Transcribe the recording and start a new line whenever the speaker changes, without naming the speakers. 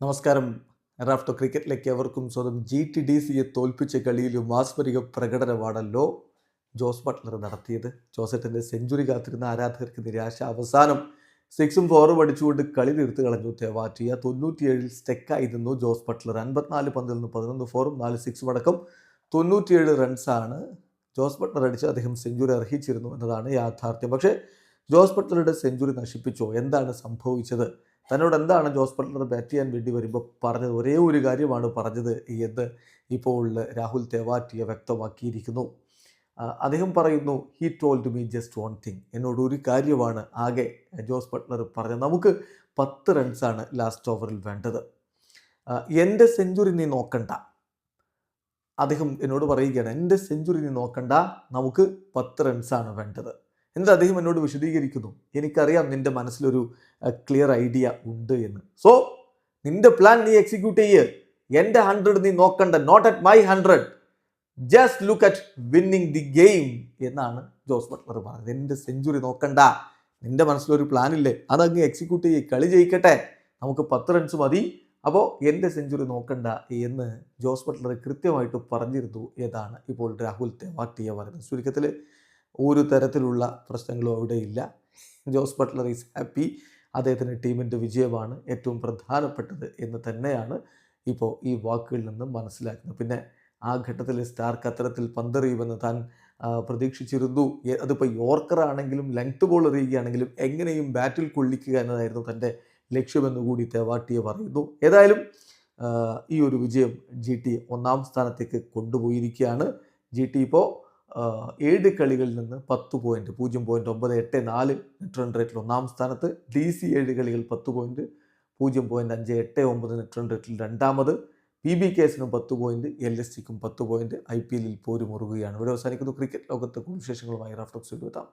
നമസ്കാരം. റാഫ്റ്റോ ക്രിക്കറ്റിലേക്ക് എവർക്കും സ്വന്തം G T D സിയെ തോൽപ്പിച്ച കളിയിലും മാസ്മരിക പ്രകടനമാണല്ലോ ജോസ് ബട്ട്ലർ നടത്തിയത്. ജോസറ്റിന്റെ സെഞ്ചുറി കാത്തിരുന്ന ആരാധകർക്ക് നിരാശ അവസാനം സിക്സും ഫോറും അടിച്ചുകൊണ്ട് കളി തീർത്ത് കളഞ്ഞു. തെവാറ്റിയ തൊണ്ണൂറ്റിയേഴിൽ സ്റ്റെക്കായി നിന്നു ജോസ് ബട്ട്ലർ. അൻപത്തിനാല് പന്തിൽ നിന്ന് പതിനൊന്ന് ഫോറും നാല് സിക്സും അടക്കം തൊണ്ണൂറ്റിയേഴ് റൺസാണ് ജോസ് ബട്ട്ലർ അടിച്ച് അദ്ദേഹം സെഞ്ചുറി അർഹിച്ചിരുന്നു എന്നതാണ് യാഥാർത്ഥ്യം. പക്ഷേ ജോസ് ബട്ട്ലറുടെ സെഞ്ചുറി നശിപ്പിച്ചോ? എന്താണ് സംഭവിച്ചത്? തന്നോട് എന്താണ് ജോസ് ബട്ട്ലർ ബാറ്റ് ചെയ്യാൻ വേണ്ടി വരുമ്പോൾ പറഞ്ഞത്? ഒരേ ഒരു കാര്യമാണ് പറഞ്ഞത് എന്ന് ഇപ്പോൾ രാഹുൽ തെവാറ്റിയ വ്യക്തമാക്കിയിരിക്കുന്നു. അദ്ദേഹം പറയുന്നു he told me just one thing എന്നോട് ഒരു കാര്യമാണ് ആകെ ജോസ് ബട്ട്ലർ പറഞ്ഞത്. നമുക്ക് പത്ത് റൺസാണ് ലാസ്റ്റ് ഓവറിൽ വേണ്ടത്. എന്റെ സെഞ്ചുറി നീ നോക്കണ്ട. അദ്ദേഹം എന്നോട് പറയുകയാണ് എന്റെ സെഞ്ചുറി നീ നോക്കണ്ട. നമുക്ക് പത്ത് റൺസാണ് വേണ്ടത്. എന്നിട്ട് അദ്ദേഹം എന്നോട് വിശദീകരിക്കുന്നു? എനിക്കറിയാം നിന്റെ മനസ്സിലൊരു ക്ലിയർ ഐഡിയ ഉണ്ട് എന്ന്. സോ നിന്റെ പ്ലാൻ നീ എക്സിക്യൂട്ട് ചെയ്യ്. എന്റെ ഹൺഡ്രഡ് നീ നോക്കണ്ട. Not at my hundred just look at winning the game എന്നാണ് ജോസ് ബട്ട്ലർ പറഞ്ഞത്. എന്റെ സെഞ്ചുറി നോക്കണ്ട. നിന്റെ മനസ്സിലൊരു പ്ലാൻ ഇല്ലേ? അതങ്ങ് എക്സിക്യൂട്ട് ചെയ്യ്. കളി ജയിക്കട്ടെ. നമുക്ക് പത്ത് റൺസ് മതി. അപ്പോൾ എന്റെ സെഞ്ചുറി നോക്കണ്ട എന്ന് ജോസ് ബട്ട്ലർ കൃത്യമായിട്ട് പറഞ്ഞിരുന്നു എന്നാണ് ഇപ്പോൾ രാഹുൽ തെവാട്ടിയ പറയുന്നത്. ചുരുക്കത്തിൽ ഒരു തരത്തിലുള്ള പ്രശ്നങ്ങളും അവിടെ ഇല്ല. Jos Buttler is happy. അദ്ദേഹത്തിന്റെ ടീമിന്റെ വിജയമാണ് ഏറ്റവും പ്രധാനപ്പെട്ടത് എന്ന് തന്നെയാണ് ഇപ്പോൾ ഈ വാക്കുകളിൽ നിന്ന് മനസ്സിലാക്കുന്നത്. പിന്നെ ആ ഘട്ടത്തിൽ സ്റ്റാർക്ക് അത്തരത്തിൽ പന്തെറിയുമെന്ന് താൻ പ്രതീക്ഷിച്ചിരുന്നു. അതിപ്പോൾ യോർക്കർ ആണെങ്കിലും ലെങ്ത് ബോൾ എറിയുകയാണെങ്കിലും എങ്ങനെയും ബാറ്റിൽ കൊള്ളിക്കുക എന്നതായിരുന്നു തന്റെ ലക്ഷ്യമെന്ന് കൂടി തേവാട്ടിയെ പറയുന്നു. ഏതായാലും ഈ ഒരു വിജയം ജി ടി ഒന്നാം സ്ഥാനത്തേക്ക് കൊണ്ടുപോയിരിക്കുകയാണ്. ജി ടി ഇപ്പോൾ ഏഴ് കളികളിൽ നിന്ന് പത്ത് പോയിന്റ് പൂജ്യം പോയിന്റ് ഒമ്പത് എട്ട് നാല് നെറ്റ് റൺ റേറ്റിൽ ഒന്നാം സ്ഥാനത്ത്. ഡി സി ഏഴ് കളികൾ പത്ത് പോയിന്റ് പൂജ്യം പോയിന്റ് അഞ്ച് എട്ട് ഒമ്പത് നെറ്റ് റൺ റേറ്റിൽ രണ്ടാമത്. പി ബി കേസിനും പത്ത് പോയിന്റ് എൽ എസ് ടിക്കും പത്ത് പോയിന്റ് ഐ പി എല്ലിൽ പോരും മുറുകുകയാണ് ഇവിടെ അവസാനിക്കുന്നു ക്രിക്കറ്റ് ലോകത്തെ കൂടുതൽ വിശേഷങ്ങളുമായി റാഫ്റ്റോക്സ് എത്താം.